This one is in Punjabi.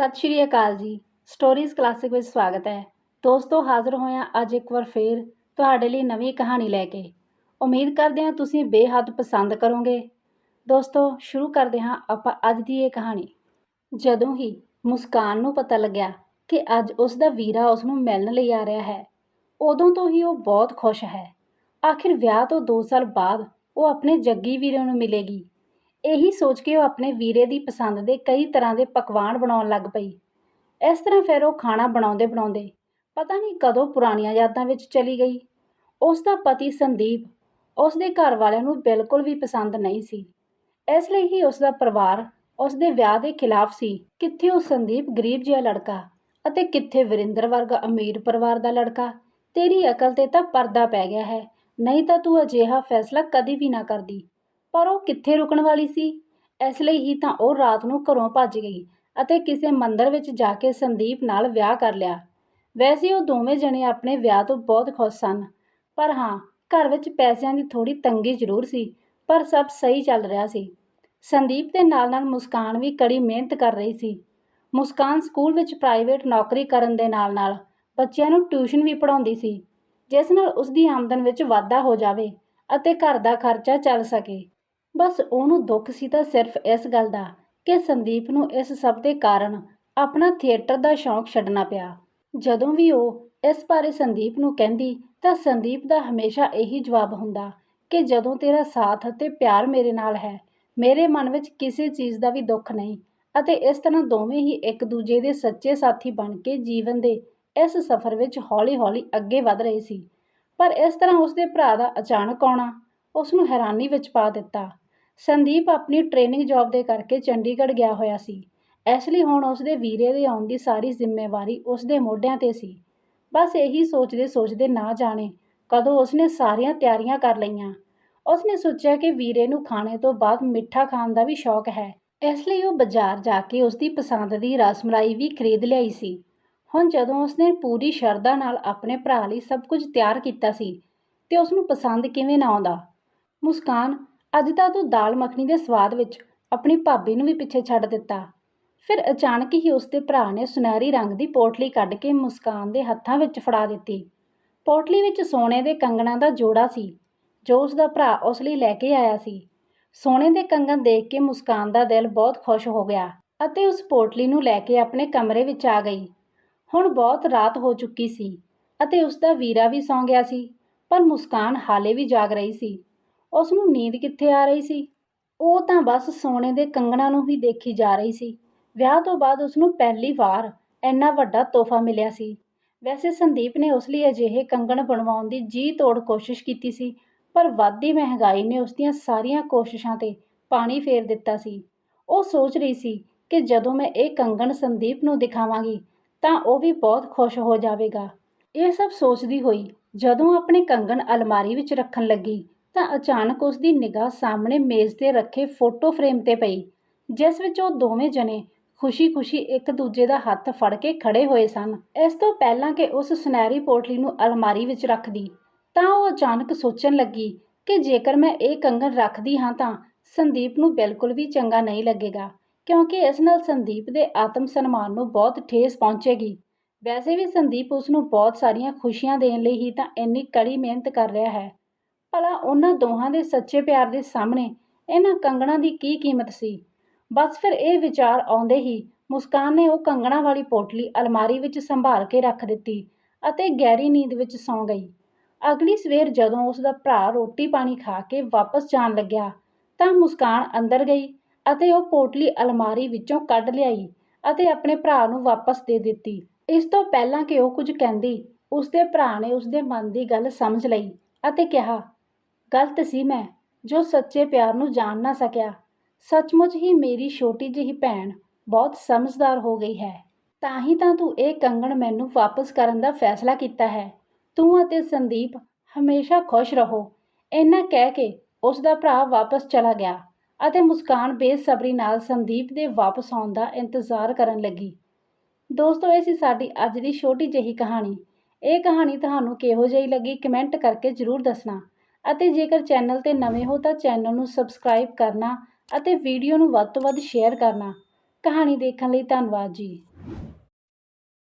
ਸਤਿ ਸ਼੍ਰੀ ਅਕਾਲ ਜੀ। ਸਟੋਰੀਜ਼ ਕਲਾਸਿਕ ਵਿੱਚ ਸਵਾਗਤ ਹੈ। ਦੋਸਤੋ, ਹਾਜ਼ਰ ਹੋਇਆ ਅੱਜ ਇੱਕ ਵਾਰ ਫੇਰ ਤੁਹਾਡੇ ਲਈ ਨਵੀਂ ਕਹਾਣੀ ਲੈ ਕੇ। ਉਮੀਦ ਕਰਦੇ ਹਾਂ ਤੁਸੀਂ ਬੇਹੱਦ ਪਸੰਦ ਕਰੋਗੇ। ਦੋਸਤੋ, ਸ਼ੁਰੂ ਕਰਦੇ ਹਾਂ ਆਪਾਂ ਅੱਜ ਦੀ ਇਹ ਕਹਾਣੀ। ਜਦੋਂ ਹੀ ਮੁਸਕਾਨ ਨੂੰ ਪਤਾ ਲੱਗਿਆ ਕਿ ਅੱਜ ਉਸ ਦਾ ਵੀਰਾ ਉਸ ਨੂੰ ਮਿਲਣ ਲਈ ਆ ਰਿਹਾ ਹੈ, ਉਦੋਂ ਤੋਂ ਹੀ ਉਹ ਬਹੁਤ ਖੁਸ਼ ਹੈ। ਆਖਿਰ ਵਿਆਹ ਤੋਂ 2 ਸਾਲ ਬਾਅਦ ਉਹ ਆਪਣੇ ਜੱਗੀ ਵੀਰੇ ਨੂੰ ਮਿਲੇਗੀ। ਇਹੀ ਸੋਚ ਕੇ ਉਹ ਆਪਣੇ ਵੀਰੇ ਦੀ ਪਸੰਦ ਦੇ ਕਈ ਤਰ੍ਹਾਂ ਦੇ ਪਕਵਾਨ ਬਣਾਉਣ ਲੱਗ ਪਈ। ਇਸ ਤਰ੍ਹਾਂ ਫਿਰ ਉਹ ਖਾਣਾ ਬਣਾਉਂਦੇ ਬਣਾਉਂਦੇ ਪਤਾ ਨਹੀਂ ਕਦੋਂ ਪੁਰਾਣੀਆਂ ਯਾਦਾਂ ਵਿੱਚ ਚਲੀ ਗਈ। ਉਸ ਦਾ ਪਤੀ ਸੰਦੀਪ ਉਸ ਦੇ ਘਰ ਵਾਲਿਆਂ ਨੂੰ ਬਿਲਕੁਲ ਵੀ ਪਸੰਦ ਨਹੀਂ ਸੀ। ਇਸ ਲਈ ਹੀ ਉਸ ਦਾ ਪਰਿਵਾਰ ਉਸ ਦੇ ਵਿਆਹ ਦੇ ਖਿਲਾਫ ਸੀ। ਕਿੱਥੇ ਉਹ ਸੰਦੀਪ ਗਰੀਬ ਜਿਹਾ ਲੜਕਾ ਅਤੇ ਕਿੱਥੇ ਵਰਿੰਦਰ ਵਰਗਾ ਅਮੀਰ ਪਰਿਵਾਰ ਦਾ ਲੜਕਾ। ਤੇਰੀ ਅਕਲ ਤੇ ਤਾਂ ਪਰਦਾ ਪੈ ਗਿਆ ਹੈ, ਨਹੀਂ ਤਾਂ ਤੂੰ ਅਜਿਹਾ ਫੈਸਲਾ ਕਦੀ ਵੀ ਨਾ ਕਰਦੀ। ਪਰ ਉਹ ਕਿੱਥੇ ਰੁਕਣ ਵਾਲੀ ਸੀ? ਇਸ ਲਈ ਹੀ ਤਾਂ ਉਹ ਰਾਤ ਨੂੰ ਘਰੋਂ ਭੱਜ ਗਈ ਅਤੇ ਕਿਸੇ ਮੰਦਰ ਵਿੱਚ ਜਾ ਕੇ ਸੰਦੀਪ ਨਾਲ ਵਿਆਹ ਕਰ ਲਿਆ। ਵੈਸੇ ਉਹ ਦੋਵੇਂ ਜਣੇ ਆਪਣੇ ਵਿਆਹ ਤੋਂ ਬਹੁਤ ਖੁਸ਼ ਸਨ। ਪਰ ਹਾਂ, ਘਰ ਵਿੱਚ ਪੈਸਿਆਂ ਦੀ ਥੋੜੀ ਤੰਗੀ ਜ਼ਰੂਰ ਸੀ, ਪਰ ਸਭ ਸਹੀ ਚੱਲ ਰਿਹਾ ਸੀ। ਸੰਦੀਪ ਦੇ ਨਾਲ ਨਾਲ ਮੁਸਕਾਨ ਵੀ ਕੜੀ ਮਿਹਨਤ ਕਰ ਰਹੀ ਸੀ। ਮੁਸਕਾਨ ਸਕੂਲ ਵਿੱਚ ਪ੍ਰਾਈਵੇਟ ਨੌਕਰੀ ਕਰਨ ਦੇ ਨਾਲ ਨਾਲ ਬੱਚਿਆਂ ਨੂੰ ਟਿਊਸ਼ਨ ਵੀ ਪੜ੍ਹਾਉਂਦੀ ਸੀ, ਜਿਸ ਨਾਲ ਉਸ ਦੀ ਆਮਦਨ ਵਿੱਚ ਵਾਧਾ ਹੋ ਜਾਵੇ ਅਤੇ ਘਰ ਦਾ ਖਰਚਾ ਚੱਲ ਸਕੇ। ਬਸ ਉਹਨੂੰ ਦੁੱਖ ਸੀ ਤਾਂ ਸਿਰਫ ਇਸ ਗੱਲ ਦਾ ਕਿ ਸੰਦੀਪ ਨੂੰ ਇਸ ਸਭ ਦੇ ਕਾਰਨ ਆਪਣਾ ਥੀਏਟਰ ਦਾ ਸ਼ੌਂਕ ਛੱਡਣਾ ਪਿਆ। ਜਦੋਂ ਵੀ ਉਹ ਇਸ ਬਾਰੇ ਸੰਦੀਪ ਨੂੰ ਕਹਿੰਦੀ ਤਾਂ ਸੰਦੀਪ ਦਾ ਹਮੇਸ਼ਾ ਇਹੀ ਜਵਾਬ ਹੁੰਦਾ ਕਿ ਜਦੋਂ ਤੇਰਾ ਸਾਥ ਅਤੇ ਪਿਆਰ ਮੇਰੇ ਨਾਲ ਹੈ, ਮੇਰੇ ਮਨ ਵਿੱਚ ਕਿਸੇ ਚੀਜ਼ ਦਾ ਵੀ ਦੁੱਖ ਨਹੀਂ ਅਤੇ ਇਸ ਤਰ੍ਹਾਂ ਦੋਵੇਂ ਹੀ ਇੱਕ ਦੂਜੇ ਦੇ ਸੱਚੇ ਸਾਥੀ ਬਣ ਕੇ ਜੀਵਨ ਦੇ ਇਸ ਸਫ਼ਰ ਵਿੱਚ ਹੌਲੀ-ਹੌਲੀ ਅੱਗੇ ਵਧ ਰਹੇ ਸੀ। ਪਰ ਇਸ ਤਰ੍ਹਾਂ ਉਸਦੇ ਭਰਾ ਦਾ ਅਚਾਨਕ ਆਉਣਾ ਉਸ ਨੂੰ ਹੈਰਾਨੀ ਵਿੱਚ ਪਾ ਦਿੱਤਾ ਸੰਦੀਪ ਆਪਣੀ ਟ੍ਰੇਨਿੰਗ ਜੌਬ ਦੇ ਕਰਕੇ ਚੰਡੀਗੜ੍ਹ ਗਿਆ ਹੋਇਆ ਸੀ। ਇਸ ਲਈ ਹੁਣ ਉਸਦੇ ਵੀਰੇ ਦੇ ਆਉਣ ਦੀ ਸਾਰੀ ਜ਼ਿੰਮੇਵਾਰੀ ਉਸਦੇ ਮੋਢਿਆਂ ਤੇ ਸੀ। ਬਸ ਇਹੀ ਸੋਚਦੇ ਸੋਚਦੇ ਨਾ ਜਾਣੇ, ਕਦੋਂ ਉਸਨੇ ਸਾਰੀਆਂ ਤਿਆਰੀਆਂ ਕਰ ਲਈਆਂ। ਉਸਨੇ ਸੋਚਿਆ ਕਿ ਵੀਰੇ ਨੂੰ ਖਾਣੇ ਤੋਂ ਬਾਅਦ ਮਿੱਠਾ ਖਾਣ ਦਾ ਵੀ ਸ਼ੌਕ ਹੈ। ਇਸ ਲਈ ਉਹ ਬਾਜ਼ਾਰ ਜਾ ਕੇ ਉਸਦੀ ਪਸੰਦ ਦੀ ਰਸਮਲਾਈ ਵੀ ਖਰੀਦ ਲਿਆਈ ਸੀ। ਹੁਣ ਜਦੋਂ ਉਸਨੇ ਪੂਰੀ ਸ਼ਰਧਾ ਨਾਲ ਆਪਣੇ ਭਰਾ ਲਈ ਸਭ ਕੁਝ ਤਿਆਰ ਕੀਤਾ ਸੀ, ਤੇ ਉਸ ਨੂੰ ਪਸੰਦ ਕਿਵੇਂ ਨਾ ਆਉਂਦਾ। ਮੁਸਕਾਨ ਅੱਜ ਤਾਂ ਤੂੰ ਦਾਲ ਮੱਖਣੀ ਦੇ ਸਵਾਦ ਵਿੱਚ ਆਪਣੀ ਭਾਬੀ ਨੂੰ ਵੀ ਪਿੱਛੇ ਛੱਡ ਦਿੱਤਾ। ਫਿਰ ਅਚਾਨਕ ਹੀ ਉਸਦੇ ਭਰਾ ਨੇ ਸੁਨਹਿਰੀ ਰੰਗ ਦੀ ਪੋਟਲੀ ਕੱਢ ਕੇ ਮੁਸਕਾਨ ਦੇ ਹੱਥਾਂ ਵਿੱਚ ਫੜਾ ਦਿੱਤੀ। ਪੋਟਲੀ ਵਿੱਚ ਸੋਨੇ ਦੇ ਕੰਗਣਾਂ ਦਾ ਜੋੜਾ ਸੀ, ਜੋ ਉਸਦਾ ਭਰਾ ਉਸ ਲਈ ਲੈ ਕੇ ਆਇਆ ਸੀ। ਸੋਨੇ ਦੇ ਕੰਗਣ ਦੇਖ ਕੇ ਮੁਸਕਾਨ ਦਾ ਦਿਲ ਬਹੁਤ ਖੁਸ਼ ਹੋ ਗਿਆ ਅਤੇ ਉਸ ਪੋਟਲੀ ਨੂੰ ਲੈ ਕੇ ਆਪਣੇ ਕਮਰੇ ਵਿੱਚ ਆ ਗਈ। ਹੁਣ ਬਹੁਤ ਰਾਤ ਹੋ ਚੁੱਕੀ ਸੀ ਅਤੇ ਉਸ ਦਾ ਵੀਰਾ ਵੀ ਸੌਂ ਗਿਆ ਸੀ, ਪਰ ਮੁਸਕਾਨ ਹਾਲੇ ਵੀ ਜਾਗ ਰਹੀ ਸੀ। ਉਸ ਨੂੰ ਨੀਂਦ ਕਿੱਥੇ ਆ ਰਹੀ ਸੀ? ਉਹ ਤਾਂ ਬਸ ਸੋਨੇ ਦੇ ਕੰਗਣਾਂ ਨੂੰ ਹੀ ਦੇਖੀ ਜਾ ਰਹੀ ਸੀ। ਵਿਆਹ ਤੋਂ ਬਾਅਦ ਉਸ ਨੂੰ ਪਹਿਲੀ ਵਾਰ ਇੰਨਾ ਵੱਡਾ ਤੋਹਫਾ ਮਿਲਿਆ ਸੀ। ਵੈਸੇ ਸੰਦੀਪ ਨੇ ਉਸ ਲਈ ਅਜਿਹੇ ਕੰਗਣ ਬਣਵਾਉਣ ਦੀ ਜੀ ਤੋੜ ਕੋਸ਼ਿਸ਼ ਕੀਤੀ ਸੀ, ਪਰ ਵੱਧਦੀ ਮਹਿੰਗਾਈ ਨੇ ਉਸ ਦੀਆਂ ਸਾਰੀਆਂ ਕੋਸ਼ਿਸ਼ਾਂ ਤੇ ਪਾਣੀ ਫੇਰ ਦਿੱਤਾ ਸੀ। ਉਹ ਸੋਚ ਰਹੀ ਸੀ ਕਿ ਜਦੋਂ ਮੈਂ ਇਹ ਕੰਗਣ ਸੰਦੀਪ ਨੂੰ ਦਿਖਾਵਾਂਗੀ, ਤਾਂ ਉਹ ਵੀ ਬਹੁਤ ਖੁਸ਼ ਹੋ ਜਾਵੇਗਾ। ਇਹ ਸਭ ਸੋਚਦੀ ਹੋਈ ਜਦੋਂ ਆਪਣੇ ਕੰਗਣ ਅਲਮਾਰੀ ਵਿੱਚ ਰੱਖਣ ਲੱਗੀ ਤਾਂ ਅਚਾਨਕ ਉਸ ਦੀ ਨਿਗਾਹ ਸਾਹਮਣੇ ਮੇਜ਼ ਤੇ ਰੱਖੇ ਫੋਟੋ ਫਰੇਮ ਤੇ ਪਈ, ਜਿਸ ਵਿੱਚ ਉਹ ਦੋਵੇਂ ਜਣੇ ਖੁਸ਼ੀ-ਖੁਸ਼ੀ ਇੱਕ ਦੂਜੇ ਦਾ ਹੱਥ ਫੜ ਕੇ ਖੜੇ ਹੋਏ ਸਨ। ਇਸ ਤੋਂ ਪਹਿਲਾਂ ਕਿ ਉਸ ਸੁਨਹਿਰੀ ਪੋਟਲੀ ਨੂੰ ਅਲਮਾਰੀ ਵਿੱਚ ਰੱਖਦੀ, ਤਾਂ ਉਹ ਅਚਾਨਕ ਸੋਚਣ ਲੱਗੀ ਕਿ ਜੇਕਰ ਮੈਂ ਇਹ ਕੰਗਣ ਰੱਖਦੀ ਹਾਂ ਤਾਂ ਸੰਦੀਪ ਨੂੰ ਬਿਲਕੁਲ ਵੀ ਚੰਗਾ ਨਹੀਂ ਲੱਗੇਗਾ, ਕਿਉਂਕਿ ਇਸ ਨਾਲ ਸੰਦੀਪ ਦੇ ਆਤਮ ਸਨਮਾਨ ਨੂੰ ਬਹੁਤ ਠੇਸ ਪਹੁੰਚੇਗੀ। ਵੈਸੇ ਵੀ ਸੰਦੀਪ ਉਸ ਨੂੰ ਬਹੁਤ ਸਾਰੀਆਂ ਖੁਸ਼ੀਆਂ ਦੇਣ ਲਈ ਹੀ ਤਾਂ ਇੰਨੀ ਕੜੀ ਮਿਹਨਤ ਕਰ ਰਿਹਾ ਹੈ। ਭਲਾ ਉਹਨਾਂ ਦੋਹਾਂ ਦੇ ਸੱਚੇ ਪਿਆਰ ਦੇ ਸਾਹਮਣੇ ਇਹਨਾਂ ਕੰਗਣਾ ਦੀ ਕੀ ਕੀਮਤ ਸੀ? ਬਸ ਫਿਰ ਇਹ ਵਿਚਾਰ ਆਉਂਦੇ ਹੀ ਮੁਸਕਾਨ ਨੇ ਉਹ ਕੰਗਣਾ ਵਾਲੀ ਪੋਟਲੀ ਅਲਮਾਰੀ ਵਿੱਚ ਸੰਭਾਲ ਕੇ ਰੱਖ ਦਿੱਤੀ ਅਤੇ ਗਹਿਰੀ ਨੀਂਦ ਵਿੱਚ ਸੌਂ ਗਈ। ਅਗਲੀ ਸਵੇਰ ਜਦੋਂ ਉਸ ਦਾ ਭਰਾ ਰੋਟੀ ਪਾਣੀ ਖਾ ਕੇ ਵਾਪਸ ਜਾਣ ਲੱਗਿਆ ਤਾਂ ਮੁਸਕਾਨ ਅੰਦਰ ਗਈ ਅਤੇ ਉਹ ਪੋਟਲੀ ਅਲਮਾਰੀ ਵਿੱਚੋਂ ਕੱਢ ਲਿਆਈ ਅਤੇ ਆਪਣੇ ਭਰਾ ਨੂੰ ਵਾਪਸ ਦੇ ਦਿੱਤੀ। ਇਸ ਤੋਂ ਪਹਿਲਾਂ ਕਿ ਉਹ ਕੁਝ ਕਹਿੰਦੀ, ਉਸਦੇ ਭਰਾ ਨੇ ਉਸਦੇ ਮਨ ਦੀ ਗੱਲ ਸਮਝ ਲਈ ਅਤੇ ਕਿਹਾ ਗਲਤ ਸੀ ਮੈਂ, ਜੋ ਸੱਚੇ ਪਿਆਰ ਨੂੰ ਜਾਣ ਨਾ ਸਕਿਆ। ਸੱਚਮੁੱਚ ਹੀ ਮੇਰੀ ਛੋਟੀ ਜਿਹੀ ਭੈਣ ਬਹੁਤ ਸਮਝਦਾਰ ਹੋ ਗਈ ਹੈ। ਤਾਂ ਹੀ ਤਾਂ ਤੂੰ ਇਹ ਕੰਗਣ ਮੈਨੂੰ ਵਾਪਸ ਕਰਨ ਦਾ ਫੈਸਲਾ ਕੀਤਾ ਹੈ। ਤੂੰ ਅਤੇ ਸੰਦੀਪ ਹਮੇਸ਼ਾ ਖੁਸ਼ ਰਹੋ। ਇੰਨਾ ਕਹਿ ਕੇ ਉਸ ਦਾ ਭਰਾ ਵਾਪਸ ਚਲਾ ਗਿਆ ਅਤੇ ਮੁਸਕਾਨ ਬੇਸਬਰੀ ਨਾਲ ਸੰਦੀਪ ਦੇ ਵਾਪਸ ਆਉਣ ਦਾ ਇੰਤਜ਼ਾਰ ਕਰਨ ਲੱਗੀ। ਦੋਸਤੋ, ਇਹ ਸੀ ਸਾਡੀ ਅੱਜ ਦੀ ਛੋਟੀ ਜਿਹੀ ਕਹਾਣੀ। ਇਹ ਕਹਾਣੀ ਤੁਹਾਨੂੰ ਕਿਹੋ ਜਿਹੀ ਲੱਗੀ ਕਮੈਂਟ ਕਰਕੇ ਜ਼ਰੂਰ ਦੱਸਣਾ। ਅਤੇ ਜੇਕਰ ਚੈਨਲ ਤੇ ਨਵੇਂ ਹੋ ਤਾਂ ਚੈਨਲ ਨੂੰ ਸਬਸਕ੍ਰਾਈਬ ਕਰਨਾ ਅਤੇ ਵੀਡੀਓ ਨੂੰ ਵੱਧ ਤੋਂ ਵੱਧ ਸ਼ੇਅਰ ਕਰਨਾ। ਕਹਾਣੀ ਦੇਖਣ ਲਈ ਧੰਨਵਾਦ ਜੀ।